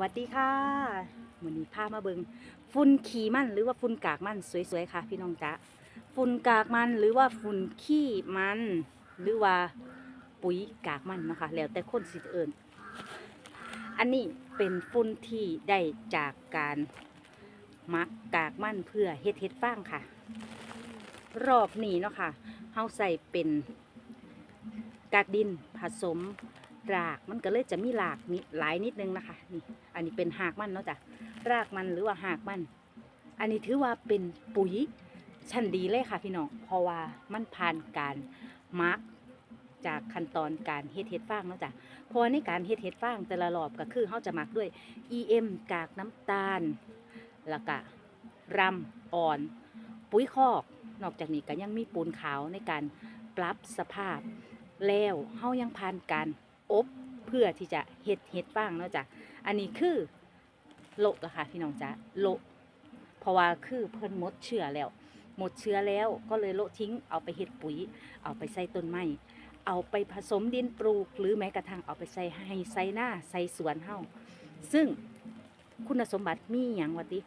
สวัสดีค่ะวันนี้พามาเบิงฝุ่นขี้มันหรือว่าฝุ่นกากมันสวยๆค่ะ พี่น้องจ๊ะฝุ่นกากมันหรือว่าฝุ่นขี้มัน หรือว่าปุ๋ยกากมันนะคะ แล้วแต่คนสิเอิญอันนี้เป็นฝุ่นที่ได้จากการมักกากมันเพื่อเฮ็ดเฮ็ดฟางค่ะ รอบนี้เนาะค่ะเฮาใส่เป็นกากดินผสม รากมันก็เลยจะมีรากนิดหลายนิดนึงนะคะนี่อันนี้เป็นหากมันเนาะจ้ะรากมันหรือว่าหากมัน อันนี้ถือว่าเป็นปุ๋ยชั้นดีเลยค่ะพี่น้องเพราะว่ามันผ่านการมาร์กจากขั้นตอนการเฮ็ดเฮ็ดฟางเนาะจ้ะเพราะว่าในการเฮ็ดเฮ็ดฟางแต่ละรอบก็คือเขาจะหมักด้วย EM กากน้ำตาลแล้วก็รำอ่อน ปุ๋ยคอก นอกจากนี้ก็ยังมีปูนขาวในการปรับสภาพ แล้วเฮายังผ่านการ อบเพื่อที่จะเฮ็ดเฮ็ดฟางเนาะจ้ะอันนี้คือโละละค่ะพี่น้องจ้ะโลเพราะว่าคือเพิ่นหมดเชื้อแล้ว หมดเชื้อแล้วก็เลยโลทิ้งเอาไปเฮ็ดปุ๋ย เอาไปใส่ต้นไม้เอาไปผสมดินปลูก หรือแม้กระทั่งเอาไปใส่ให้ใส่หน้าใส่สวนเฮาซึ่งคุณสมบัติมีอย่างว่าติ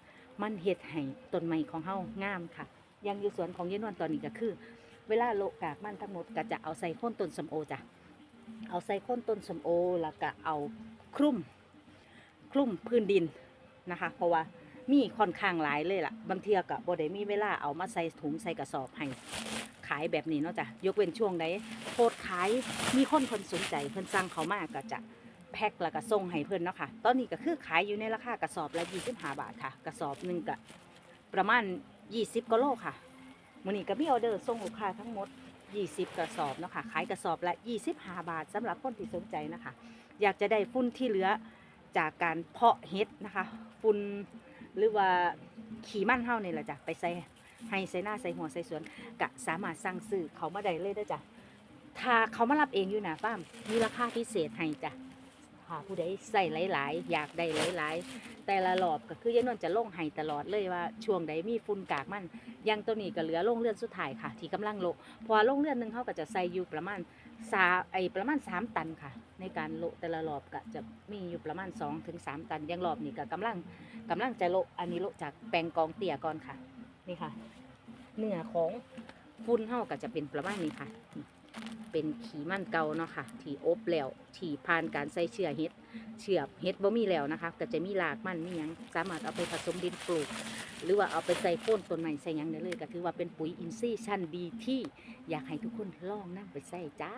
มันเฮ็ดให้ต้นไม้ของเฮางามค่ะ ยังอยู่สวนของยายนวลตอนนี้ก็คือ เวลาโลกากมันทั้งหมดก็จะเอาใส่โค่นต้นสมโอจ้ะ เอาใส่โค่นต้นสมโอแล้วก็เอาคลุ่มคลุ่มพื้นดินนะคะ เพราะว่ามีค่อนข้างหลายเลยล่ะ บางเทียกับ่ได้มีเวลาเอามาใส่ถุงใส่กระสอบให้ขายแบบนี้เนาะจ้ะยกเว้นช่วงใดโพสต์ขายมีคนคนสนใจเพิ่อนสั่งเขามากก็จะแพ็คแล้วก็ส่งให้เพิ่อนเนาะค่ะ ตอนนี้ก็คือขายอยู่ในราคากระสอบละ25บห้าบาทค่ะ กระสอบหนึ่งก็ประมาณ20กิโลค่ะมื้อนี้ก็มีออเดอร์ส่งลูกค้าทั้งหมด 20 กระสอบเนาะค่ะขายกระสอบละ 25 บาทสำหรับคนที่สนใจนะคะ อยากจะได้ฟุ้นที่เหลือจากการเพาะเห็ดนะคะฟุ้นหรือว่าขี่มันเท่านี่แหละจ้ะไปใส่ให้ใส่หน้าใส่หัวใส่สวนกะสามารถสั่งซื้อเขามาได้เลยได้จ้ะถ้าเขามารับเองอยู่นะป้ามมีราคาพิเศษให้จ้ะ ถ้าผู้ใดใส่หลาย ๆ อยากได้หลาย ๆ แต่ละรอบก็คือยายนวลจะลงให้ตลอดเลยว่าช่วงใดมีฝุ่นกากมันยังตัวนี้ก็เหลือลงเลือนสุดท้ายค่ะ ที่กำลังโลพอลงเลือนหนึงเขาก็จะใส่อยู่ประมาณสาไอประมาณ 3 ตันค่ะ ในการโลแต่ละรอบก็จะมีอยู่ประมาณ2ถึง3ตันยังรอบนี้ก็กำลังกำลังจะโลอันนี้โลจากแปลงกองเตี่ยก่อนค่ะนี่ค่ะ เนื้อของฟุ้นเฮาก็จะเป็นประมาณนี้ค่ะ เป็นขี่มันเก่าเนาะค่ะที่อบแล้วที่ผ่านการใส่เชื้อเห็ดเชื้อเห็ดบ่มีแล้วนะคะ ก็จะมีรากมันมีหยังสามารถเอาไปผสมดินปลูก หรือว่าเอาไปใส่โค่นต้นไม้ใส่หยังได้เลย ก็คือว่าเป็นปุ๋ยอินทรีย์ชั้นดีที่อยากให้ทุกคนลองนำไปใส่จ้า